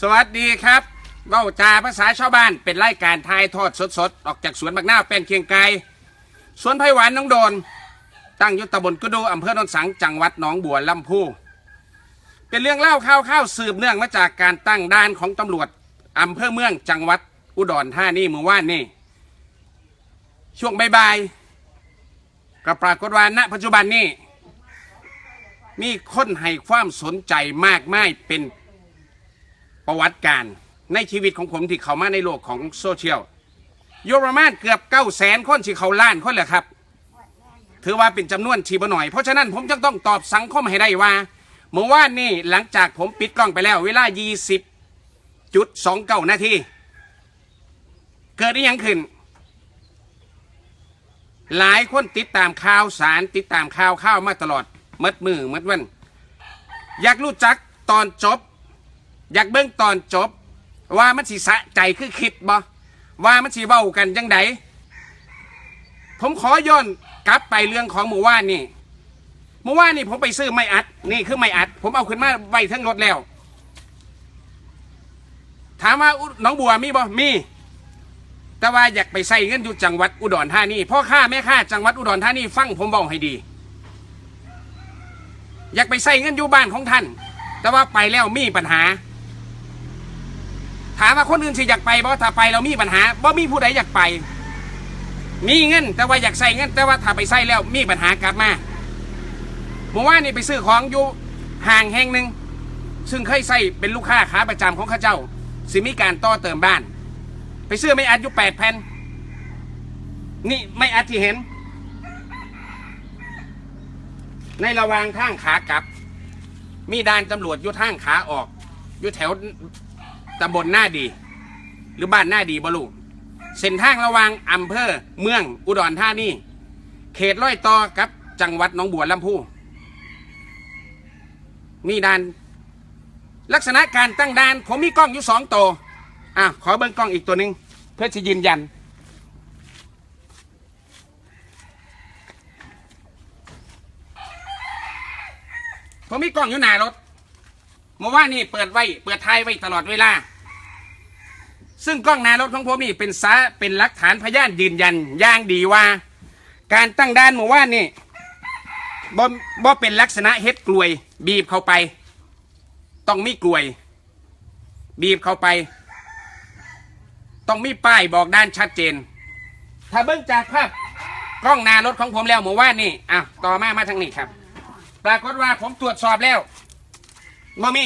สวัสดีครับเบ้าจาภาษาชาวบ้านเป็นรายการทายทอดสดๆ ออกจากสวนบักนาวเป็นเคียงไกลสวนไผ่หวานน้องโดน ตั้งยุตำบลกุดูอำเภอโนนสังจังหวัดหนองบัวลำพูเป็นเรื่องเล่าข้าวข้าวๆสืบเนื่องมาจากการตั้งด่านของตำรวจอำเภอเมืองจังหวัดอุดรธานีเมื่อวานนี่ช่วงบ่ายๆก็ปรากฏว่าณปัจจุบันนี้มีคนให้ความสนใจมากมายเป็น ประวัติการในชีวิตของผมที่เข้ามาในโลกของโซเชียลโยปรมาณเกือบเก้าแสนคนที่เขาล้านคนแหละครับ ถือว่าเป็นจำนวนทีบหน่อย เพราะฉะนั้นผมจึงต้องตอบสังคมให้ได้ว่า เมื่อวานนี้หลังจากผมปิดกล้องไปแล้ว เวลา 20จุดสองเก้านาทีเกิดอะไรยังขึ้น หลายคนติดตามข่าวสารติดตามข่าวข้าวมาตลอดมัดมือมัดวัน อยากรู้จักตอนจบ อยากเบิ่งตอนจบ ว่ามันสิสะใจคือคิดบ่ว่ามันสิเว้ากันจังไดผมขอย้อนกลับไปเรื่องของหมู่ว่านนี่เมื่อวานนี่ผมไปซื้อไม้อัด นี่คือไม้อัด ผมเอาขึ้นมาไว้ทั้งรถแล้ว ถามว่าน้องบัวมีบ่มี แต่ว่าอยากไปใส่เงินอยู่จังหวัดอุดรธานีพ่อค้าแม่ค้าจังหวัดอุดรธานีฟังผมบอกให้ดี อยากไปใส่เงินอยู่บ้านของท่าน แต่ว่าไปแล้วมีปัญหา ถามว่าคนอื่นสิอยากไปบ่ถ้าไปเรามีปัญหาบ่มีผู้ใดอยากไป มีเงิน แต่ว่าอยากใส่เงิน แต่ว่าถ้าไปใส่แล้วมีปัญหากลับมาเมื่อวานนี่ไปซื้อของอยู่ห่างแห่งหนึ่งซึ่งเคยใส่เป็นลูกค้าขาประจำของข้าเจ้า สิมีการต่อเติมบ้าน ไปซื้อไม่อัดอยู่แปดแผ่นนี่ไม่อัดที่เห็น ในระหว่างทางขากลับ มีด่านตำรวจอยู่ทางขาออก อยู่แถว ตำบลหน้าดี หรือบ้านหน้าดีบลูเส้นทางระหว่างอำเภอเมืองอุดรธานีเขตร้อยต่อกับจังหวัดหนองบัวลำพูมีด่าน ลักษณะการตั้งด่าน ผมมีกล้องอยู่สองตัวอะขอเบิ้งกล้องอีกตัวหนึ่งเพื่อจะยืนยัน ผมมีกล้องอยู่หน้ารถเมื่อวานนี่เปิดไว้ เปิดท้ายไว้ตลอดเวลา ซึ่งกล้องหน้ารถของผมนี่เป็นสาเป็นหลักฐานพยานยืนยันอย่างดีว่า การตั้งด่านเมื่อวานนี่บ่บ่เป็นลักษณะเฮ็ดกลวย บีบเข้าไป ต้องมีกลวย บีบเข้าไป ต้องมีป้ายบอกด้านชัดเจน ถ้าเบิ่งจากภาพกล้องหน้ารถของผมแล้วเมื่อวานนี่อะต่อมามาทางนี้ครับ ปรากฏว่าผมตรวจสอบแล้วบ่มี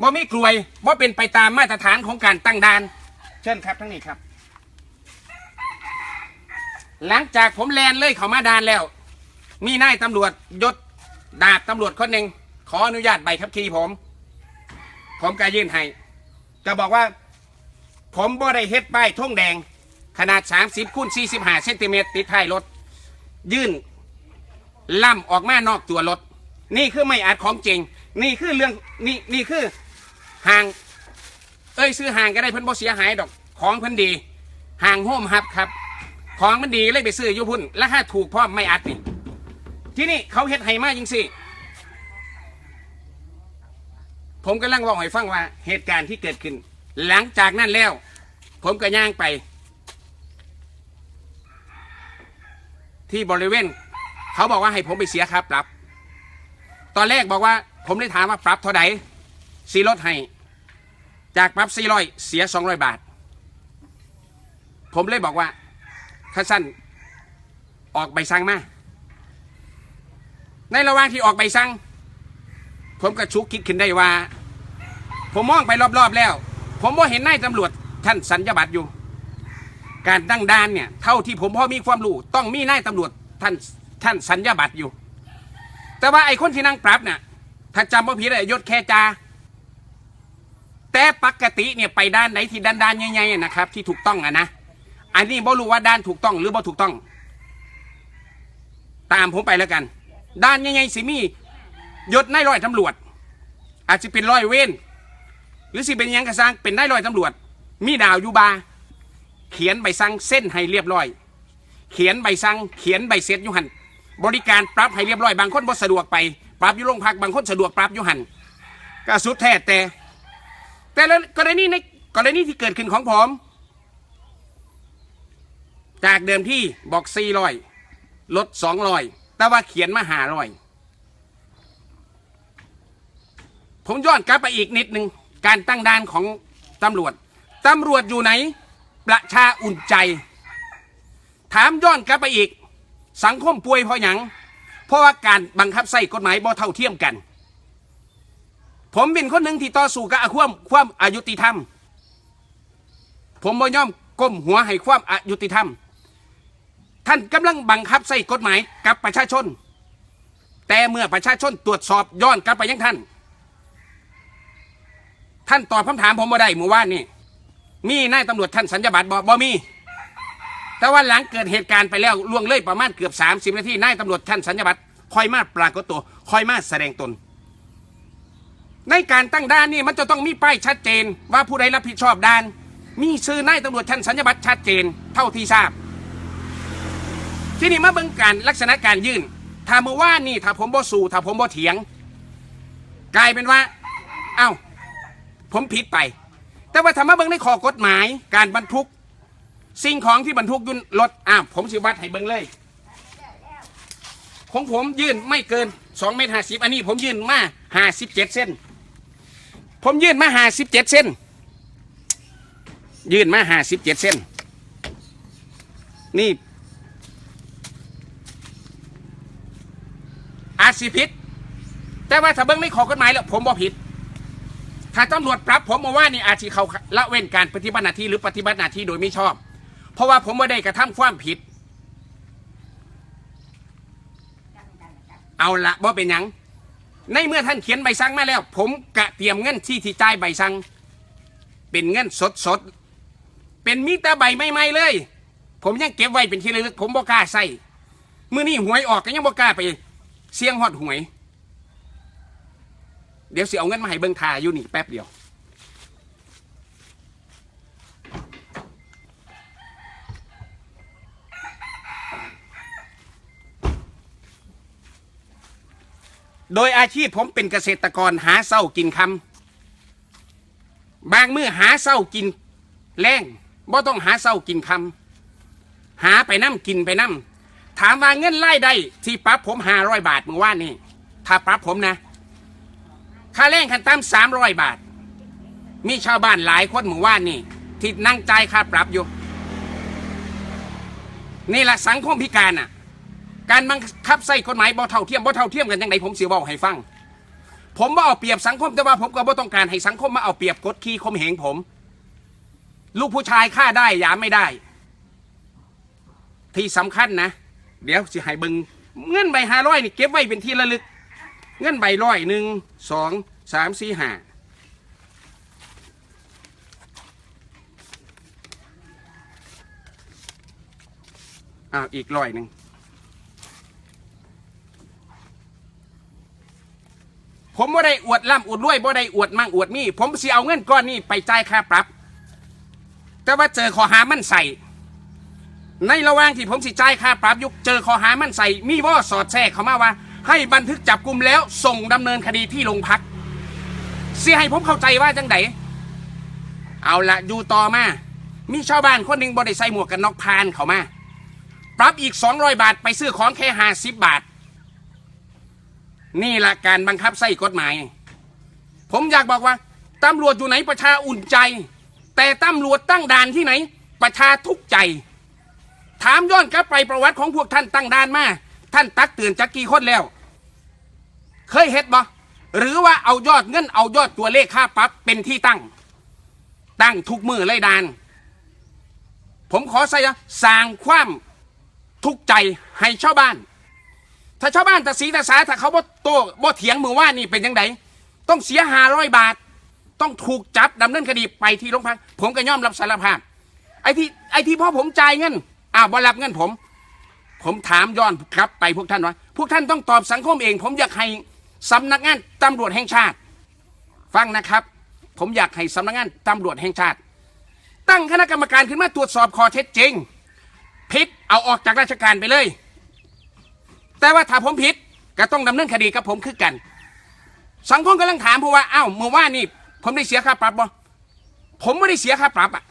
บ่มีกลวยบ่เป็นไปตามมาตรฐานของการตั้งด่าน เชิญครับทั้งนี้ครับ หลังจากผมแลนเลยเขามาด่านแล้ว มีนายตำรวจยศดาบตำรวจคนหนึ่งขออนุญาตใบขับขี่ผม ผมก็ยื่นให้ก็บอกว่า ผมบ่ได้เฮ็ดป้ายธงแดง ขนาด 30คูณ45เซนติเมตรติดท้ายรถ ยื่นล่ำออกมานอกตัวรถ นี่คือไม่อาจของจริง นี่คือเรื่องนี่นี่คือ ห่าง เอ้ยซื้อห่างก็ได้เพิ่นบ่เสียหายดอกของเพิ่นดีห่างโฮมฮับครับ ของมันดีเลยไปซื้ออยุพุ่นราคาถูกพร้อมไม่อัดนี่ที่นี่เขาเฮ็ดให้มาจริงสิผมกำลังบอกให้ฟังว่าเหตุการณ์ที่เกิดขึ้น หลังจากนั้นแล้ว ผมก็ย่างไป ที่บริเวณ เขาบอกว่าให้ผมไปเสียค่าปรับ ตอนแรกบอกว่า ผมได้ถามว่าปรับเท่าไหร่สีลดให้ จากปรับ400เสีย200บาท ผมเลยบอกว่าข้าสั้นออกใบสั่งมา ในระหว่างที่ออกใบสั่ง ผมก็ชุกคิดขึ้นได้ว่า ผมมองไปรอบๆแล้ว ผมว่าเห็นนายตำรวจท่านสัญญาบัตรอยู่ การตั้งด่านเนี่ยเท่าที่ผมพอมีความรู้ต้องมีนายตำรวจท่านท่านสัญญาบัตรอยู่ แต่ว่าไอ้คนที่นั่งปรับเนี่ยถ้าจำว่าผิดอะยศแค่จา แต่ปกติเนี่ยไปด้านไหนที่ด้านด้านใหญ่ๆนะครับ ที่ถูกต้องอะนะอันนี้บ่รู้ว่าด้านถูกต้องหรือบ่ถูกต้อง ตามผมไปแล้วกัน ด้านใหญ่ๆสิมียศนายร้อยตำรวจ อาจจะเป็นร้อยเว้นหรือสิเป็นยังกระซังเป็นนายร้อยตำรวจ มีดาวยูบา เขียนใบสั่งเส้นให้เรียบร้อย เขียนใบสั่งเขียนใบเสร็จยุหันบริการปรับให้เรียบร้อยบางคนบ่สะดวกไป ปรับอยู่โรงพักบางคนสะดวกปรับยูหันก็สุดแท้แต่ แต่ละกรณีในกรณีที่เกิดขึ้นของผม จากเดิมที่บอกสี่ร้อยลดสองร้อยแต่ว่าเขียนมาหาร้อยผมย้อนกลับไปอีกนิดหนึ่งการตั้งด่านของตำรวจตำรวจอยู่ไหน ประชาอุ่นใจ ถามย้อนกลับไปอีก สังคมป่วยเพราะหยัง เพราะว่าการบังคับใส่กฎหมายบ่เท่าเทียมกัน ผมเป็นคนหนึ่งที่ต่อสู้กับความความอายุติธรรม ผมบ่ย่อมก้มหัวให้ความอายุติธรรม ท่านกำลังบังคับใส่กฎหมายกับประชาชน แต่เมื่อประชาชนตรวจสอบย้อนกลับไปยังท่าน ท่านตอบคำถามผมบ่ได้เมื่อวานนี่มีนายตำรวจท่านสัญญาบัตรบ่บ่มี แต่ว่าหลังเกิดเหตุการณ์ไปแล้วล่วงเลยประมาณเกือบ 30 นาทีนายตำรวจท่านสัญญาบัตรคอยมาปรากฏตัวคอยมาแสดงตน ในการตั้งด่านนี่มันจะต้องมีป้ายชัดเจน ว่าผู้ใดรับผิดชอบด่าน มีชื่อนายตำรวจท่านสัญญบัตรชัดเจนเท่าที่ทราบ ที่นี่มาเบิ่งการลักษณะการยื่นถ้าเมื่อว่านนี่ถ้าผมบ่สู่ถ้าผมบ่เถียง กลายเป็นว่า เอ้า ผมผิดไป แต่ว่าถ้ามาเบิ่งในข้อกฎหมาย การบรรทุก สิ่งของที่บรรทุกยุ่นรถอ้าวผมสิวัดให้เบิ่งเลยของผมยื่นไม่เกิน2เมตรห้าสิบอันนี้ผมยื่นมาห้าสิบเจ็ดเส้น ผมยื่นมาห้าสิบเจ็ดเส้น ยื่นมาห้าสิบเจ็ดเส้น นี่ อาจสิผิด แต่ว่าถ้าเบิ่งในข้อกฎหมายแล้วผมบ่ผิด ถ้าตำรวจปรับผมมาว่านี่อาจสิเขาละเว้นการปฏิบัติหน้าที่หรือปฏิบัติหน้าที่โดยไม่ชอบ เพราะว่าผมไม่ได้กระทำความผิด เอาละบ่เป็นยัง ในเมื่อท่านเขียนใบสั่งมาแล้ว ผมกะเตรียมเงินที่ที่จ่ายใบสั่งเป็นเงินสดสดๆเป็นมีแต่ใบใหม่ๆเลย ผมยังเก็บไว้เป็นที่ระลึกผมบอกล้าใส่มื่อนี่หวยออกก็ยังบอกล้าไป เสี่ยงหอดหวย เดี๋ยวสิเอาเงินมาให้เบิ่งทาอยู่นี่แป๊บเดียว โดยอาชีพผมเป็นเกษตรกรหาเศร้ากินคำบางมื้อหาเศร้ากินแรงบ่ต้องหาเศร้ากินคำหาไปน้ำกินไปน้ำถามว่าเงินไล่ได้ที่ปรับผมห้าร้อยบาทเมื่อวานนี่ถ้าปรับผมนะ ค่าแรงขั้นต่ำสามร้อยบาท มีชาวบ้านหลายคนเมื่อวานนี่ที่นั่งใจค่าปรับอยู่ นี่แหละสังคมพิการอะ การบังคับใส่กฎหมายบ่เท่าเทียมบ่เท่าเทียมกันยังไงผมสิเว้าให้ฟัง ผมบ่เอาเปรียบสังคมแต่ว่าผมก็บ่ต้องการให้สังคมมาเอาเปรียบกดขี่ข่มเหงผม ลูกผู้ชายฆ่าได้ยามไม่ได้ ที่สำคัญนะ เดี๋ยวสิให้เบิงเงินใบห้าร้อยนี่เก็บไว้เป็นที่ระลึก เงินใบร้อยหนึ่งสองสามสี่ห้าอ้าวอีกร้อยหนึ่ง ผมบ่ได้อวดร่ำอวดรวยบ่ได้อวดมั่งอวดมี ผมสิเอาเงินก้อนนี้ไปจ่ายค่าปรับ แต่ว่าเจอขอหามันใส่ ในระหว่างที่ผมสิจ่ายค่าปรับยุคเจอขอหามันใส่ มีว่าสอดแทรกเขามาว่า ให้บันทึกจับกลุ่มแล้วส่งดำเนินคดีที่โรงพักเสียให้ผมเข้าใจว่าจังไดเอาละอยู่ต่อมา มีชาวบ้านคนหนึ่งบ่ได้ใส่หมวกกันน็อกพานเขามา ปรับอีก 200 บาทไปซื้อของแค่50บาท นี่แหละการบังคับใส่กฎหมาย ผมอยากบอกว่าตำรวจอยู่ไหนประชาอุ่นใจ แต่ตำรวจตั้งด่านที่ไหน ประชาทุกใจ ถามย้อนกลับไปประวัติของพวกท่านตั้งด่านมา ท่านตักเตือนจักกี่คนแล้ว เคยเฮ็ดบ่หรือว่าเอายอดเงินเอายอดตัวเลขค่าปรับเป็นที่ตั้ง ตั้งทุกมือเลยดาน ผมขอใส่สร้างความทุกใจให้ชาวบ้าน ถ้าชาวบ้านตาสีตาสาถ้าเขาบ่โตบ่เถียงมือว่านี่เป็นยังไงต้องเสียหาร้อยบาท ต้องถูกจับดำเนินคดีไปที่โรงพักผมก็ยอมรับสารภาพ ไอ้ที่ไอ้ที่พ่อผมจ่ายเงินอ้าวบ่รับเงินผม ผมถามย้อนกลับไปพวกท่านว่าพวกท่านต้องตอบสังคมเอง ผมอยากให้สำนักงานตำรวจแห่งชาติ ฟังนะครับ ผมอยากให้สำนักงานตำรวจแห่งชาติ ตั้งคณะกรรมการขึ้นมาตรวจสอบข้อเท็จจริงผิดเอาออกจากราชการไปเลย แต่ว่าถ้าผมผิดก็ต้องดำเนินคดีกับผมคือกัน สังคมกำลังถามผมว่าอ้าวเมื่อว่านนี่ผมได้เสียค่าปรับบ่ผมไม่ได้เสียค่าปรับอะ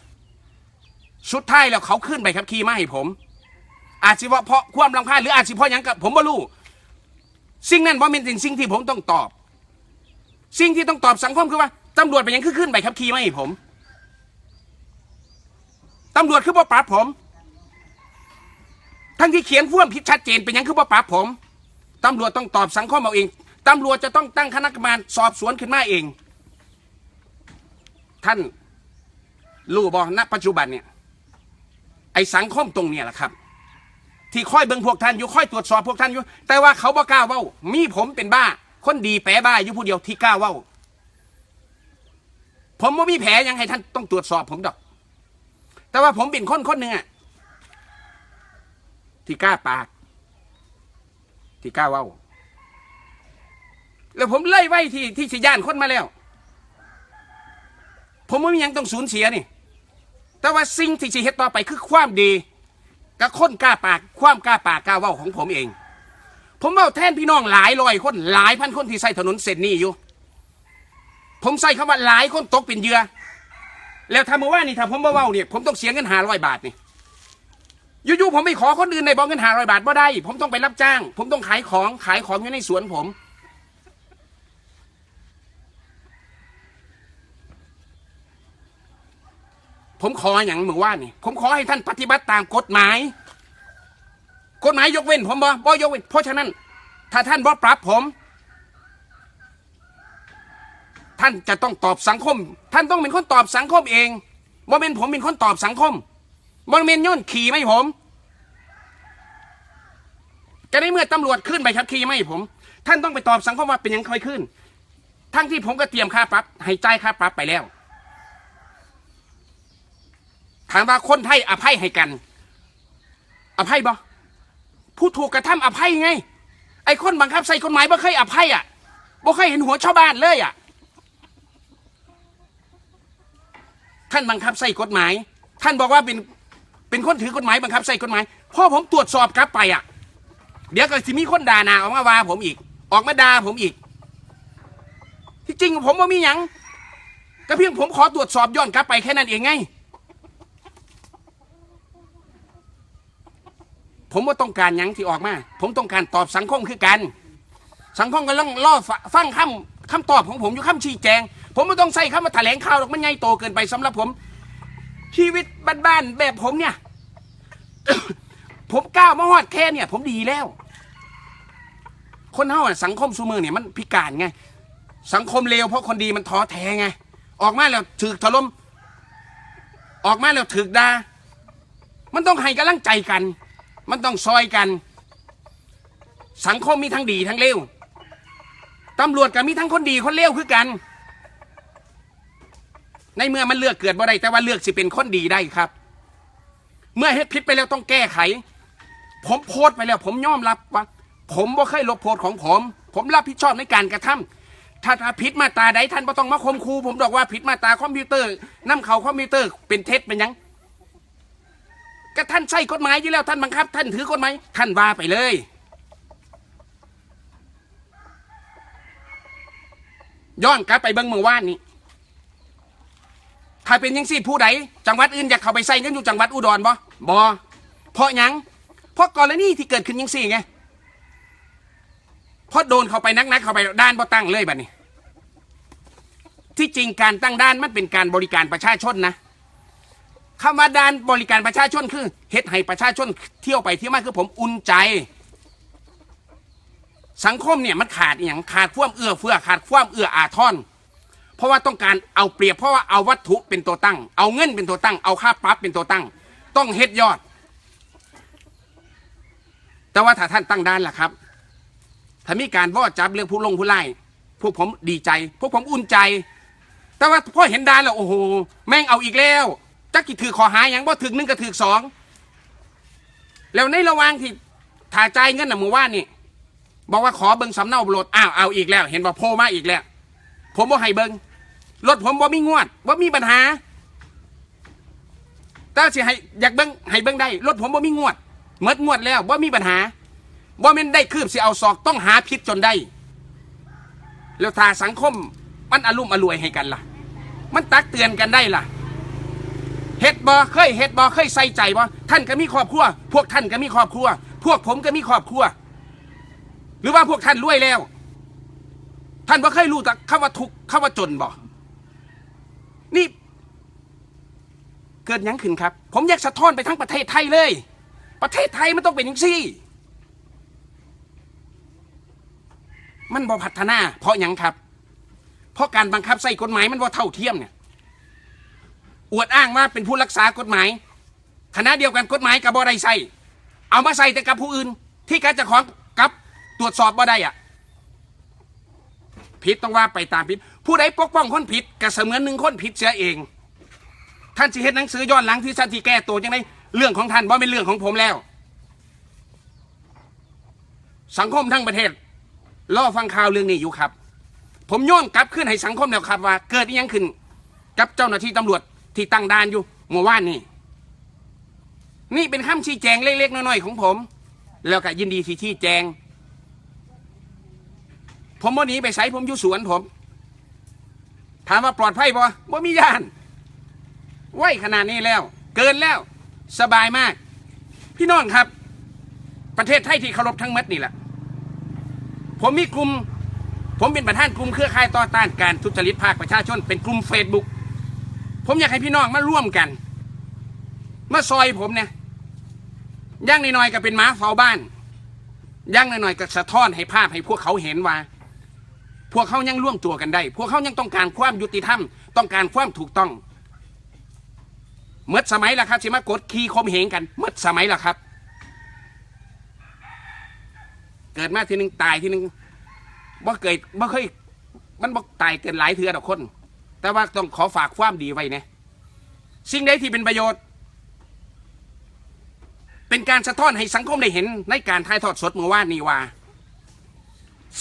สุดท้ายแล้วเขาขึ้นไปครับขี่มาให้ผม อาจสิว่าเพราะความรำคาญหรืออาจสิเพราะยังกับผมไม่รู้สิ่งนั้นว่าเป็นสิ่งที่ผมต้องตอบ สิ่งที่ต้องตอบสังคมคือว่าตำรวจไปยังขึ้นไปครับขี่มาให้ผมตำรวจคือบ่ปรับผม ทั้งที่เขียนพ่วงผิดชัดเจนเป็นยังคือบ่ปรับผมตำรวจต้องตอบสังคมเอาเองตำรวจจะต้องตั้งคณะกรรมการสอบสวนขึ้นมาเอง ท่านรู้บ่ณปัจจุบันเนี่ย ไอ้สังคมตรงเนี่ยแหละครับ ที่ค่อยเบิ่งพวกท่านอยู่ค่อยตรวจสอบพวกท่านอยู่ แต่ว่าเขาบ่กล้าเว้า มีผมเป็นบ้า คนดีแปรบ้าอยู่ผู้เดียวที่กล้าเว้า ผมว่ามีแผลยังให้ท่านต้องตรวจสอบผมดอก แต่ว่าผมเป็นคนคนหนึ่งอะ ที่กล้าปาก ที่กล้าเว้า แล้วผมไล่ไว้ที่ที่สิย่านคนมาแล้ว ผมไม่มียังต้องสูญเสียนี่ แต่ว่าสิ่งที่สิเฮ็ดต่อไปคือความดีกับคนกล้าปาก ความกล้าปากกล้าเว้าของผมเอง ผมเว้าแทนพี่น้องหลายร้อยคนหลายพันคนที่ใส่ถนนเส้นนี้อยู่ ผมใส่คำว่าหลายคนตกเป็นเหยื่อแล้วถ้าเมื่อวานนี่ถ้าผมมาเว้าเนี่ยผมต้องเสียเงินหาร้อยบาทนี่ อยู่ๆผมไม่ขอคนอื่นในบอกเงินหาร้อยบาทบ่ได้ ผมต้องไปรับจ้าง ผมต้องขายของขายของอยู่ในสวนผม ผมขออย่างเมื่อวานนี่ ผมขอให้ท่านปฏิบัติตามกฎหมาย กฎหมายยกเว้น ผมบ่บ่ยกเว้น เพราะฉะนั้น ถ้าท่านบ่ปรับผม ท่านจะต้องตอบสังคม ท่านต้องเป็นคนตอบสังคมเองบ่เป็นผมเป็นคนตอบสังคม บ่เป็นย่นขี่ไม่ผมจะได้เมื่อตำรวจขึ้นไปครับขี่ไม่ผม ท่านต้องไปตอบสังคมว่าเป็นยังค่อยขึ้น ทั้งที่ผมก็เตรียมค่าปรับให้จ่ายค่าปรับไปแล้วถามว่าคนไทยอภัยให้กัน อภัยบ่ผู้ถูกกระทำอภัยไง ไอ้คนบังคับใส่กฎหมายบ่เคยอภัยอะบ่เคยเห็นหัวชาวบ้านเลยอะ ท่านบังคับใส่กฎหมาย ท่านบอกว่าเป็น เป็นคนถือกฎหมายบังคับใส่กฎหมายพอผมตรวจสอบกลับไปอะ เดี๋ยวก็สิมีคนด่าหนาออกมาว่าผมอีก ออกมาด่าผมอีก ที่จริงผมว่ามีหยังก็เพียงผมขอตรวจสอบย้อนกลับไปแค่นั้นเองไง ผมว่าต้องการหยังที่ออกมา ผมต้องการตอบสังคมคือกัน สังคมก็ต้องล่อฟังคำคำตอบของผมอยู่คำชี้แจง ผมไม่ต้องใส่คำว่าแถลงข่าวหรอกมันใหญ่โตเกินไปสำหรับผม ชีวิตบ้านๆแบบผมเนี่ย ผมก้าวมาฮอดแค่เนี่ย ผมดีแล้ว คนเฮาอะสังคมซูมือเนี่ยมันพิการไง สังคมเลวเพราะคนดีมันท้อแท้ไง ออกมาแล้วถึกถล่มออกมาแล้วถึกดามันต้องให้กำลังใจกัน มันต้องซอยกัน สังคมมีทั้งดีทั้งเลวตำรวจก็มีทั้งคนดีคนเลวคือกัน ในเมื่อมันเลือกเกิดบ่ได้แต่ว่าเลือกสิเป็นคนดีได้ครับ เมื่อเฮ็ดผิดไปแล้วต้องแก้ไข ผมโพสต์ไปแล้ว ผมยอมรับว่า ผมบ่เคยลบโพสต์ของผม ผมรับผิดชอบในการกระทำถ้าถ้าผิดมาตราใดท่านบ่ต้องมาคมคูผมบอกว่าผิดมาตราคอมพิวเตอร์นํเข้าคอมพิวเตอร์เป็นเท็จเป็นยังก็ท่านใช้กฎหมายอยู่แล้วท่านบังคับ ท่านถือกฎหมายท่านว่าไปเลย ย้อนกลับไปเบิ้งเมื่อวานนี้ ถ้าเป็นยังสี่ผู้ใดจังหวัดอื่นอยากเข้าไปใส่เงินอยู่จังหวัดอุดรบ่บ่เพราะหยังเพราะกรณีที่เกิดขึ้นยังสี่ไงเพราะโดนเข้าไปนักๆเข้าไปด้านบ่ตั้งเลยบัดนี้ ที่จริงการตั้งด้านมันเป็นการบริการประชาชนนะคำว่าด้านบริการประชาชนคือเฮ็ดให้ประชาชนเที่ยวไปเที่ยวมาคือผมอุ่นใจ สังคมเนี่ยมันขาดอย่างขาดความเอื้อเฟื้อขาดความเอื้ออาทร ราะว่าต้องการเอาเปรียบเพราะว่าเอาวัตถุเป็นตัวตั้ง เอาเงินเป็นตัวตั้ง เอาค่าปรับเป็นตัวตั้ง ต้องเฮ็ดยอด แต่ว่าถ้าท่านตั้งด้านล่ะครับ ถ้ามีการว่าจับเรื่องผู้ลงผู้ไล่พวกผมดีใจ พวกผมอุ่นใจ แต่ว่าพอเห็นด้านแล้วโอ้โห แม่งเอาอีกแล้วจักกี่ถือขอหาอย่างบ่ถึงหนึ่งก็ถือสองแล้วในระหว่างที่ถ่าใจเงินน่ะมู่ว่านี่บอกว่าขอเบิ้งสำเนาโหลดอ้าวเอาอีกแล้ว เห็นว่าโพมาอีกแล้ว ผมบ่ให้เบิ้ง รถผมบ่มีงวดบ่มีปัญหาแต่สิให้อยากเบิ้งให้เบิ้งได้รถผมบ่มีงวดเมดงวดแล้วบ่มีปัญหาบ่แม่นได้คืบสิเอาศอกต้องหาพิษจนได้ แล้วถ้าสังคมมันอารมณ์อรวยให้กันล่ะ มันตักเตือนกันได้ล่ะเฮ็ดบอเคยเฮ็ดบอเคยใส่ใจบอท่านก็มีครอบครัว พวกท่านก็มีครอบครัว พวกผมก็มีครอบครัว หรือว่าพวกท่านรวยแล้ว ท่านว่าเคยรู้แต่คำว่าทุกข์คำว่าจนบ่ เกิดยังขึ้นครับ ผมอยากสะท้อนไปทั้งประเทศไทยเลย ประเทศไทยมันต้องเป็นอย่างซี่ มันบ่พัฒนา เพราะยังครับ เพราะการบังคับใส่กฎหมายมันว่าเท่าเทียมเนี่ย อวดอ้างว่าเป็นผู้รักษากฎหมายคณะเดียวกันกฎหมายกับบ่ได้ใส่ เอามาใส่แต่กับผู้อื่น ที่การจะของกับตรวจสอบบ่ได้อะผิดต้องว่าไปตามผิด ผู้ใดปกป้องคนผิดก็เสมือนหนึ่งคนผิดเสียเอง ท่านสิเฮ็ดหนังสือย้อนหลังที่ท่าตีแก้ตัวจังไดเรื่องของท่านบ่เป็นเรื่องของผมแล้ว สังคมทั้งประเทศรอฟังข่าวเรื่องนี้อยู่ครับ ผมโย้อนกลับขึ้นให้สังคมแล้วครับว่า เกิดอิหยังขึ้น กับเจ้าหน้าที่ตำรวจที่ตั้งด่านอยู่เมื่อวานนี่นี่เป็นคำชี้แจงเล็กๆน้อยๆของผม แล้วก็ยินดีที่ชี้แจง ผมวันนี้ไปใส่ผมอยู่สวนผม ถามว่าปลอดภัยบ่บ่มียาน ไหวขนาดนี้แล้ว เกินแล้วสบายมาก พี่น้องครับ ประเทศไทยที่เคารพทั้งมัดนี่แหละผมมีกลุ่ม ผมเป็นประธานกลุ่มเครือข่ายต่อต้านการทุจริตภาคประชาชน เป็นกลุ่มเฟซบุ๊กผมอยากให้พี่น้องมาร่วมกัน มาซอยผมเนี่ยย่างน้อยๆก็เป็นหม้าเฝ้าบ้านย่างน้อยๆก็สะท้อนให้ภาพให้พวกเขาเห็นว่า พวกเขายังร่วมตัวกันได้ พวกเขายังต้องการความยุติธรรม ต้องการความถูกต้อง เมื่อสมัยละครับสิมากดขี่คมเหงกันเมื่อสมัยละครับ เกิดมาทีหนึ่งตายทีหนึ่งบ่เกิดบ่เคยมันบ่ตายเกินหลายเทือดอกคน แต่ว่าต้องขอฝากความดีไว้นะสิ่งใดที่เป็นประโยชน์ เป็นการสะท้อนให้สังคมได้เห็นในการถ่ายทอดสดเมื่อวานนี้ว่า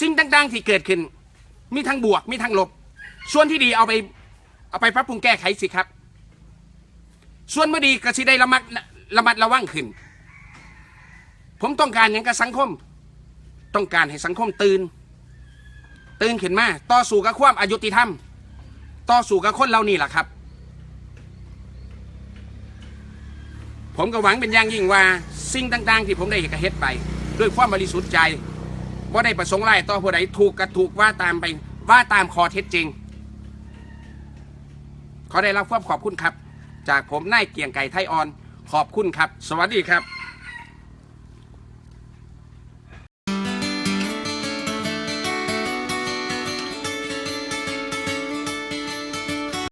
สิ่งต่างๆที่เกิดขึ้น มีทั้งบวกมีทั้งลบ ส่วนที่ดีเอาไป เอาไปปรับปรุงแก้ไขสิครับ ส่วนไม่ดีก็สิได้ระมัดระมัดระวังขึ้น ผมต้องการอย่างกับสังคม ต้องการให้สังคมตื่น ตื่นขึ้นมา ต่อสู้กับความอายุติธรรม ต่อสู้กับคนเรานี่แหละครับ ผมก็หวังเป็นอย่างยิ่งว่า สิ่งต่าง ๆ ที่ผมได้กระเฮ็ดไป ด้วยความบริสุทธิ์ใจว่าได้ประสงค์ร้ายต่อผู้ใดถูกกระถูกว่าตามไปว่าตามคอเท็จจริง ขอได้รับความขอบคุณครับ จากผมนายเกียงไก่ไทยออน ขอบคุณครับ สวัสดีครับ